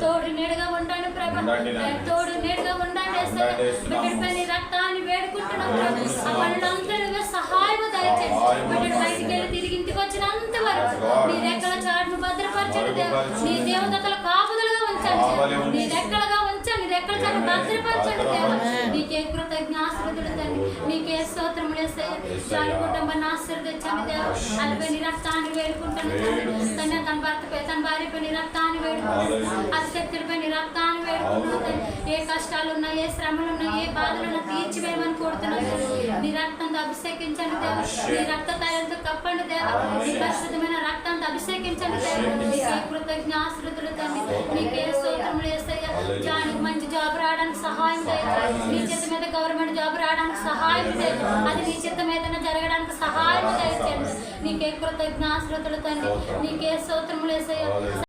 తోడు నీడుగా ఉండండి ప్రభా. తోడు నీడుగా ఉండండి నీ రక్తాన్ని వేడుకుంటున్నాం. ఆ పనులందరూ సహాయం దయచేయండి సహాయము బిడ్డడు బయటికి వెళ్ళి తిరిగి ఇంటికి వచ్చినంత వరకు. నీ రెక్కల చాటును భద్రపరచండి నీ. దేవతల కాపుదలుగా ఉంచండి. నీ. రెక్కలుగా ఉంచండి రెక్కల చాటు భద్రపరచండి దేవా. నీకే కృతజ్ఞాసురుడు తండ్రి నీకే స్తోత్రములు యేసయ్య. చాలు కుటుంబాన్ని ఆశీర్వదించండి దేవా అల్పై నీ రక్తాన్ని వేడుకుంటాను తండ్రి భార్యపై నీ రక్తాన్ని వేడుకుంటాను హల్లెలూయా. అతిశక్తుడిపై నీ రక్తాన్ని వేడుకుంటున్నాను తండ్రి ఏ కష్టాలు ఉన్నా ఏ శ్రమలు ఉన్నా ఏ బాధలు ఉన్నా తీర్చివేయమని కోరుతున్నాను. నీ రక్తంతో అభిషేకించండి దేవా. నీ రక్త తైలంతో కప్పండి దేవా. నీ పరిశుద్ధమైన రక్తంతో అభిషేకించండి దేవా. నీకే కృతజ్ఞాశ్రుతులు తండ్రి. నీకే స్తోత్రములు ఏసయ్య. జానికి మంచి జాబ్ రావడానికి సహాయం చేయండి నీ చేత మీద గవర్నమెంట్ జాబ్ రావడానికి సహాయం చేయండి అది నీ చేత మీద జరగడానికి సహాయం నీకే కృతజ్ఞాశ్రుతులు తండ్రి. నీకే స్తోత్రములు ఏసయ్య.